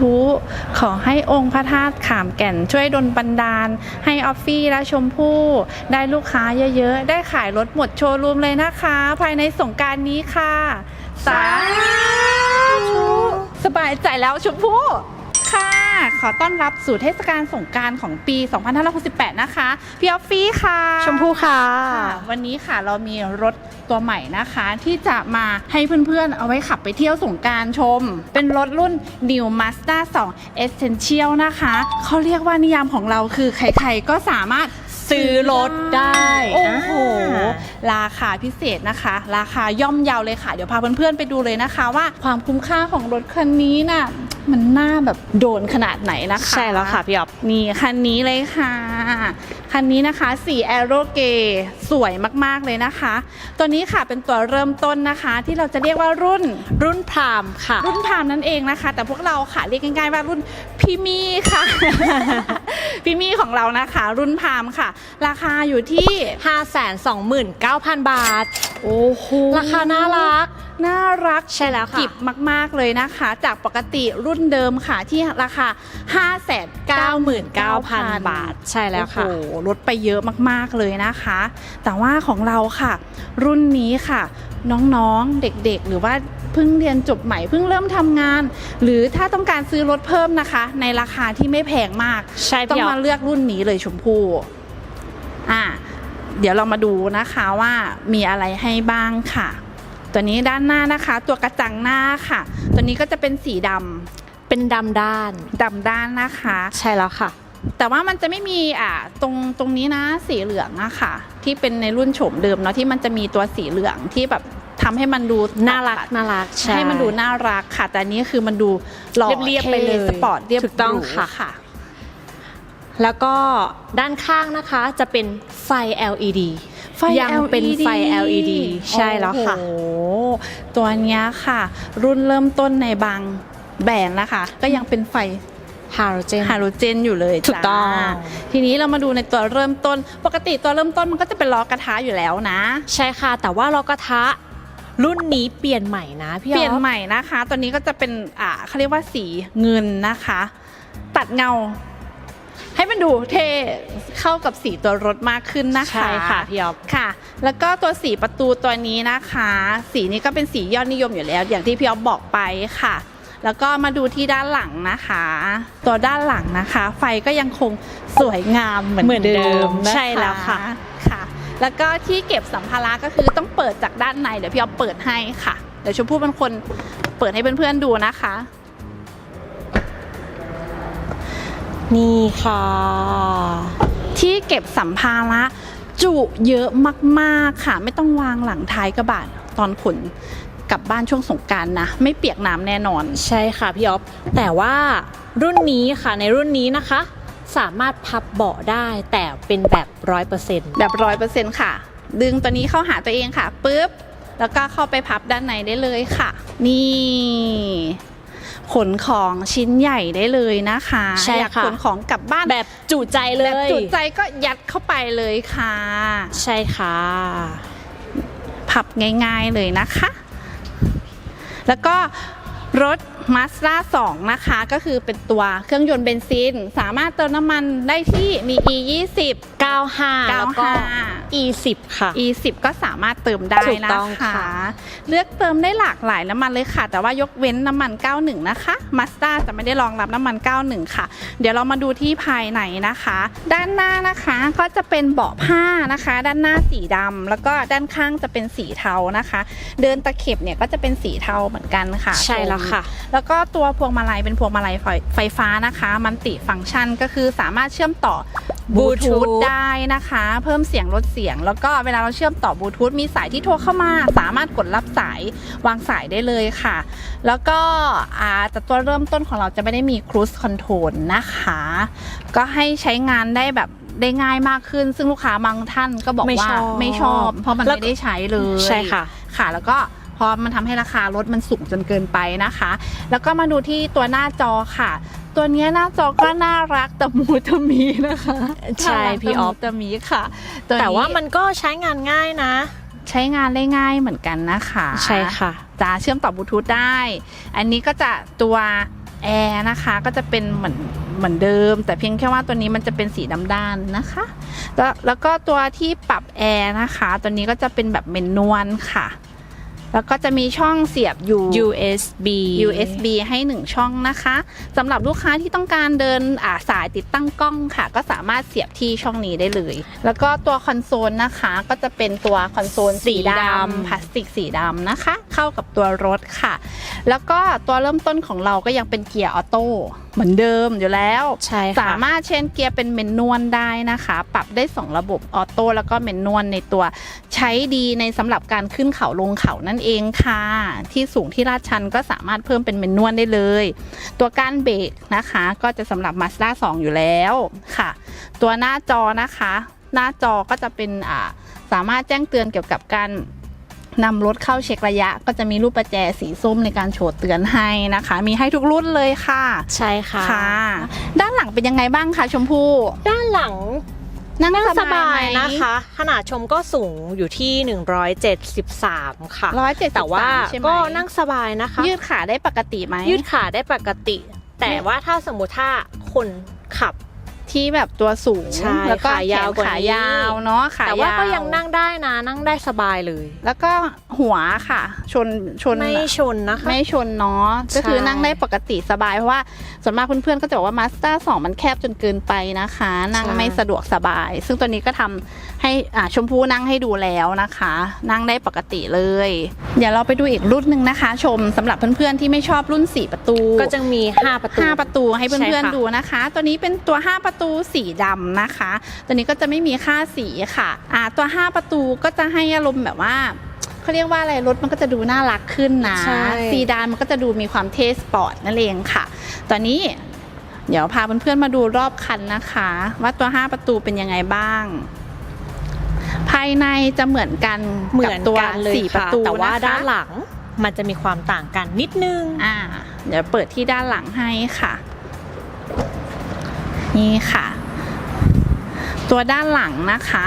ธุ ขอให้องค์พระธาตุขามแก่นช่วยดลบันดาล ให้ออฟฟี่และชมพู่ ได้ลูกค้าเยอะๆ ได้ขายรถหมดโชว์รูมเลยนะคะ ภายในสงการนี้ค่ะ สาธุ สบายใจแล้วชมพู่ ขอต้อนรับสู่เทศกาลสงกรารของปี 2568 นะคะ พี่ออฟฟี่ค่ะ ชมพู่ค่ะค่ะ วันนี้ค่ะเรามีรถตัวใหม่นะคะ ที่จะมาให้เพื่อนๆ เอาไว้ขับไปเที่ยวสงกรารชม เป็นรถรุ่น New Mazda 2 Essential นะคะ เขาเรียกว่านิยามของเราคือใครๆ ก็สามารถซื้อรถได้ โอ้โหอ่าราคาพิเศษนะคะ ราคาย่อมเยาวเลยค่ะ เดี๋ยวพาเพื่อนๆ ไปดูเลยนะคะว่าความคุ้มค่าของรถคันนี้น่ะ มันน่าแบบโดนขนาดไหนนะคะใช่แล้วค่ะพี่อ๊อฟนี่คันนี้เลยค่ะ คันนี้นะคะสีแอโรเกสวยมากๆเลยนะคะ ตัวนี้ค่ะเป็นตัวเริ่มต้นนะคะ ที่เราจะเรียกว่ารุ่นรุ่นพรามค่ะ รุ่นพามนั่นเองนะคะ แต่พวกเราค่ะเรียกง่ายๆว่ารุ่นพี่มี่ค่ะพี่มี่ของเรานะคะ รุ่นพามค่ะ ราคาอยู่ที่ 529,000 บาท โอ้โหราคาน่ารักน่ารักใช่แล้วค่ะกิบมาก ๆ เลยนะคะ จากปกติรุ่นเดิมค่ะที่ราคา5 9 9 0 0 99,000 บาท ใช่แล้วค่ะโอ้โหลดไปเยอะมาก ๆ เลยนะคะ แต่ว่าของเราค่ะ รุ่นนี้ค่ะ น้อง ๆ เด็ก ๆ หรือว่าเพิ่งเรียนจบใหม่เพิ่งเริ่มทำงาน หรือถ้าต้องการซื้อรถเพิ่มนะคะ ในราคาที่ไม่แพงมากใช่ต้องพี่อ๊อมาฟเลือกรุ่นนี้เลยชมพู่อะเดี๋ยวเรามาดูนะคะว่ามีอะไรให้บ้างค่ะ ตัวนี้ด้านหน้านะคะ ตัวกระจังหน้าค่ะ ตัวนี้ก็จะเป็นสีดำเป็นดำด้าน ดำด้านนะคะ ใช่แล้วค่ะ แต่ว่ามันจะไม่มีอ่าตรงตรงนี้นะสีเหลืองอะค่ะ ที่เป็นในรุ่นโฉมเดิมเนาะที่มันจะมีตัวสีเหลืองที่แบบทำให้มันดูน่ารักตัดน่ารักให้มันดูน่ารักค่ะ แต่อันนี้คือมันดูหล่อเรียบๆไปเลยท่สปอร์ตเรียบถูกต้องหรูค่ะ ค่ะ แล้วก็ด้านข้างนะคะจะเป็นไฟ LED ยังเป็นไฟ LED ใช่แล้วค่ะ โอ้โหตัวเนี้ยค่ะ รุ่นเริ่มต้นในบางแบรนด์นะคะ ก็ยังเป็นไฟ ฮาโลเจน ฮาโลเจนอยู่เลยถูกต้องจ้าทีนี้เรามาดูในตัวเริ่มต้น ปกติตัวเริ่มต้นมันก็จะเป็นล้อกระทะอยู่แล้วนะ ใช่ค่ะ แต่ว่าล้อกระทะรุ่นนี้เปลี่ยนใหม่นะพี่เปลี่ยนอ๊อฟใหม่นะคะ ตัวนี้ก็จะเป็น อ่าเขาเรียกว่าสีเงินนะคะ ตัดเงา ให้มันดูเท่เข้ากับสีตัวรถมากขึ้นนะคะใช่ค่ะพี่อ๊อฟค่ะ แล้วก็ตัวสีประตูตัวนี้นะคะ สีนี้ก็เป็นสียอดนิยมอยู่แล้ว อย่างที่พี่อ๊อฟบอกไปค่ะ แล้วก็มาดูที่ด้านหลังนะคะ ตัวด้านหลังนะคะ ไฟก็ยังคงสวยงามเหมือนเหมือนเดิเดิมมนะคะ ใช่แล้วค่ะ ค่ะ แล้วก็ที่เก็บสัมภาระก็คือต้องเปิดจากด้านในเดี๋ยวพี่อ๊อฟเปิดให้ค่ะ เดี๋ยวชมพู่เป็นคนเปิดให้เพื่อนๆดูนะคะ นี่ค่ะ ที่เก็บสัมภาระจุเยอะมากๆค่ะ ไม่ต้องวางหลังท้ายกระบะตอนขนกลับบ้านช่วงสงการนะ ไม่เปียกน้ำแน่นอน ใช่ค่ะพี่อ๊อฟแต่ว่ารุ่นนี้ค่ะในรุ่นนี้นะคะ สามารถพับเบาะได้แต่เป็นแบบร้อยเปอร์เซ็นต์แบบร้อยเปอร์เซ็นต์ค่ะ ดึงตัวนี้เข้าหาตัวเองค่ะปุ๊บแล้วก็เข้าไปพับด้านในได้เลยค่ะ นี่ ขนของชิ้นใหญ่ได้เลยนะคะใช่อยากค่ะขนของกลับบ้านแบบจุใจเลยแบบจุใจก็ยัดเข้าไปเลยค่ะ ใช่ค่ะ พับง่ายๆเลยนะคะ แล้วก็รถ Mazda 2นะคะ ก็คือเป็นตัวเครื่องยนต์เบนซิน สามารถเติมน้ำมันได้ที่มี E 20 95 แล้วก็95 E 10ค่ะ E 10ก็สามารถเติมได้ถูกนะต้องคะ ค่ะ เลือกเติมได้หลากหลายน้ำมันเลยค่ะ แต่ว่ายกเว้นน้ำมัน 91 นะคะ Mazda จะไม่ได้รองรับน้ำมัน 91 ค่ะ เดี๋ยวเรามาดูที่ภายในนะคะ ด้านหน้านะคะก็จะเป็นเบาะผ้านะคะ ด้านหน้าสีดำแล้วก็ด้านข้างจะเป็นสีเทานะคะ เดินตะเข็บเนี่ยก็จะเป็นสีเทาเหมือนกันค่ะ ใช่แล้วค่ะแล้วก็ตัวพวงมาลัยเป็นพวงมาลัยไฟไฟฟ้านะคะ มันติฟังก์ชันก็คือสามารถเชื่อมต่อบลูทูธ Bluetooth ได้นะคะ เพิ่มเสียงลดเสียง แล้วก็เวลาเราเชื่อมต่อบลูทูธมีสายที่โทรเข้ามา สามารถกดรับสายวางสายได้เลยค่ะ แล้วก็อ่าแต่ตัวเริ่มต้นของเราจะไม่ได้มี cruise control นะคะ ก็ให้ใช้งานได้แบบได้ง่ายมากขึ้น ซึ่งลูกค้าบางท่านก็บอกไม่ว่าชอบไม่ชอบ เพราะมันแล้วไม่ได้ใช้เลยใช่ค่ะ ค่ะแล้วก็ พอมันทำให้ราคารถมันสูงจนเกินไปนะคะ แล้วก็มาดูที่ตัวหน้าจอค่ะ ตัวเนี้ยหน้าจอก็น่ารักตะมูตะมีนะคะ ใช่พี่ออฟน่ารักตะมูตะมีค่ะตัวนี้แต่ว่ามันก็ใช้งานง่ายนะ ใช้งานได้ง่ายเหมือนกันนะคะ ใช่ค่ะจะเชื่อมต่อบลูทูธได้ อันนี้ก็จะตัวแอร์นะคะก็จะเป็นเหมือนเหมือนเดิม แต่เพียงแค่ว่าตัวนี้มันจะเป็นสีดำด้านนะคะ แล้วแล้วก็ตัวที่ปรับแอร์นะคะ ตัวนี้ก็จะเป็นแบบเมนนวลค่ะ แล้วก็จะมีช่องเสียบอยู่ USB USB ให้ 1 ช่องนะคะสำหรับลูกค้าที่ต้องการเดินอ่าสายติดตั้งกล้องค่ะ ก็สามารถเสียบที่ช่องนี้ได้เลย แล้วก็ตัวคอนโซลนะคะก็จะเป็นตัวคอนโซลสีสีดดำำพลาสติกสีดำนะคะ เข้ากับตัวรถค่ะ แล้วก็ตัวเริ่มต้นของเราก็ยังเป็นเกียร์ออโต้เหมือนเดิมอยู่แล้วใช่ค่ะสามารถเชนเกียร์เป็นเมนนวลได้นะคะ ปรับได้ 2 ระบบออโต้แล้วก็เมนนวลในตัวใช้ดีในสำหรับการขึ้นเขาลงเขานั่นเองค่ะ ที่สูงที่ลาดชันก็สามารถเพิ่มเป็นเมนนวลได้เลย ตัวก้านเบรกนะคะ ก็จะสำหรับ Mazda 2 อยู่แล้วค่ะ ตัวหน้าจอนะคะ หน้าจอก็จะเป็นอ่าสามารถแจ้งเตือนเกี่ยวกับการ นำรถเข้าเช็คระยะ ก็จะมีรูปประแจสีส้มในการโชว์เตือนให้นะคะ มีให้ทุกรุ่นเลยค่ะ ใช่ค่ะค่ะ ด้านหลังเป็นยังไงบ้างคะชมพู่ ด้านหลังนั่งนั่งสบายไหมนะคะ ขนาดชมก็สูงอยู่ที่ 173 ค่ะร้อยเจ็ดสิบแต่ว่าใช่ไหมก็นั่งสบายนะคะ ยืดขาได้ปกติไหมยืดขาได้ปกติ แต่ไม่ว่าถ้าสมมุติถ้าคนขับ ที่แบบตัวสูงใช่แล้วก็ขายาวแขนกว่าขานี้ยาวเนาะขาแต่ว่าก็วยังนั่งได้นะนั่งได้สบายเลยแล้วก็หัวค่ะ ชนชน ไม่ชนนะคะ ไม่ชนเนาะก็คือใช่นั่งได้ปกติสบาย เพราะว่าส่วนมากเพื่อนๆก็จะบอกว่ามาส t ต r 2มันแคบจนเกินไปนะคะ นั่งไม่สะดวกสบาย ซึ่งตัวนี้ก็ทำให้อ่าชมพู่นั่งให้ดูแล้วนะคะ นั่งได้ปกติเลย เดี๋ยวเราไปดูอีกรุ่นหนึ่งนะคะ ชมสำหรับเพื่อนๆที่ไม่ชอบรุ่น 4 ประตูก็จะมี 5 ประตู ห้าประตูให้ใช่เพื่อนค่ะ ๆดูนะคะ ตัวนี้เป็นตัว 5 ประตูสีดำนะคะ ตัวนี้ก็จะไม่มีค่าสีค่ะอ่าตัว 5 ประตูก็จะให้อารมณ์แบบว่าเขาเรียกว่าอะไรรถมันก็จะดูน่ารักขึ้นนะ ใช่ ซีดานมันก็จะดูมีความเท่สปอร์ตนั่นเองค่ะ ตอนนี้เดี๋ยวพาเพื่อนๆมาดูรอบคันนะคะ ว่าตัว 5 ประตูเป็นยังไงบ้าง ภายในจะเหมือนกันเหมืกับอนตัวกันเลยสี่ประค่ะตูแต่ว่านะคะด้านหลังมันจะมีความต่างกันนิดนึง อ่า เดี๋ยวเปิดที่ด้านหลังให้ค่ะ นี่ค่ะ ตัวด้านหลังนะคะ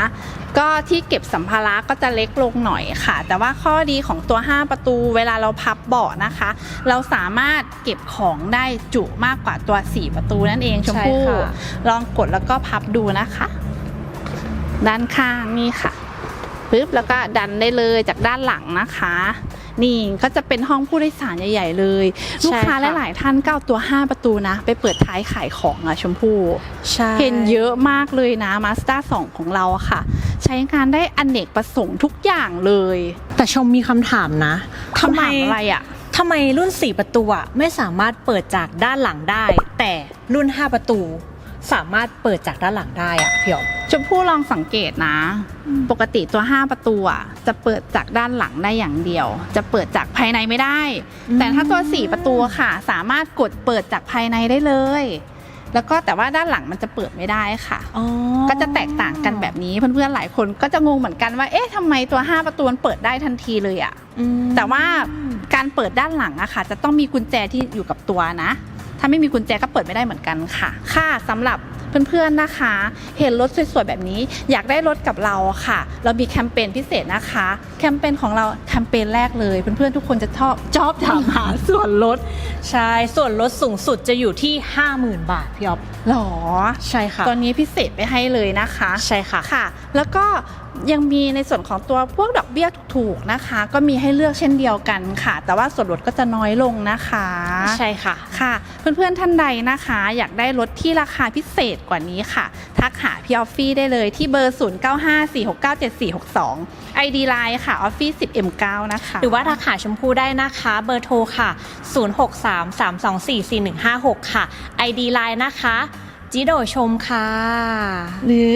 ก็ที่เก็บสัมภาระก็จะเล็กลงหน่อยค่ะ แต่ว่าข้อดีของตัว 5 ประตูเวลาเราพับเบาะนะคะ เราสามารถเก็บของได้จุมากกว่าตัว 4 ประตูนั่นเองชมพู่ใช่ค่ะลองกดแล้วก็พับดูนะคะ ด้านข้างนี่ค่ะ ปึ๊บแล้วก็ดันได้เลยจากด้านหลังนะคะ นี่ก็จะเป็นห้องผู้โดยสารใหญ่ ๆ เลย ลูกค้าใช่ค่ะหลายๆท่านก็เอาตัว 5 ประตูนะ ไปเปิดท้ายขายของอะชมพู่ใช่เห็นเยอะมากเลยนะมาสด้า2ของเราอะค่ะ ใช้งานได้อนเนกประสงค์ทุกอย่างเลย แต่ชมมีคำถามนะทำคำไมถามอะไรอะทำไมรุ่น 4 ประตูอะไม่สามารถเปิดจากด้านหลังได้ แต่รุ่น 5 ประตู สามารถเปิดจากด้านหลังได้อะพี่อ๋อม ชมพู่ลองสังเกตนะ ปกติตัว 5 ประตูอะจะเปิดจากด้านหลังได้อย่างเดียว จะเปิดจากภายในไม่ได้ อืม แต่ถ้าตัว 4 ประตูค่ะ สามารถกดเปิดจากภายในได้เลย แล้วก็แต่ว่าด้านหลังมันจะเปิดไม่ได้ค่ะ อ๋อก็จะแตกต่างกันแบบนี้เพื่อนๆหลายคนก็จะงงเหมือนกันว่าเอ๊ะทำไมตัว 5 ประตูมันเปิดได้ทันทีเลยอะ อืมแต่ว่าการเปิดด้านหลังอะค่ะ จะต้องมีกุญแจที่อยู่กับตัวนะถ้าไม่มีกุญแจก็เปิดไม่ได้เหมือนกันค่ะ ค่ะสำหรับเพื่อนๆนะคะ เห็นรถสวยๆแบบนี้ อยากได้รถกับเราค่ะ เรามีแคมเปญพิเศษนะคะ แคมเปญของเราแคมเปญแรกเลย เพื่อนๆทุกคนจะชอบชอบถามหาส่วนลดใช่ส่วนลดสูงสุดจะอยู่ที่ 50,000 บาทพี่อ๋อมหรอ ใช่ค่ะ ตอนนี้พิเศษไปให้เลยนะคะ ใช่ค่ะค่ะ แล้วก็ ยังมีในส่วนของตัวพวกดอกเบี้ยถูกๆนะคะ ก็มีให้เลือกเช่นเดียวกันค่ะ แต่ว่าส่วนลดก็จะน้อยลงนะคะใช่ค่ะค่ะ เพื่อนๆท่านใดนะคะ อยากได้รถที่ราคาพิเศษกว่านี้ค่ะ ทักหาพี่ออฟฟี่ได้เลยที่เบอร์ 0954697462 ID Line ค่ะออฟฟี่ 10M9 นะคะ หรือว่าทักหาชมพู่ได้นะคะ เบอร์โทรค่ะ 0633244156 ค่ะ ID Line นะคะจิโดชมค่ะ หรือ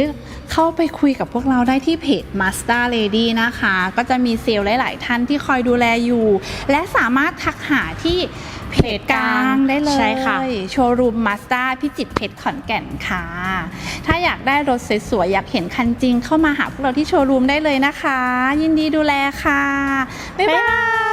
เข้าไปคุยกับพวกเราได้ที่เพจ Master Lady นะคะ ก็จะมีเซลล์หลาย ๆ ท่านที่คอยดูแลอยู่ และสามารถทักหาที่เพจกลางได้เลย ใช่ค่ะ โชว์รูม Mazda พิจิตรเพชรขอนแก่นค่ะ ถ้าอยากได้รถสวยๆ อยากเห็นคันจริงเข้ามาหาพวกเราที่โชว์รูมได้เลยนะคะ ยินดีดูแลค่ะ บ๊ายบาย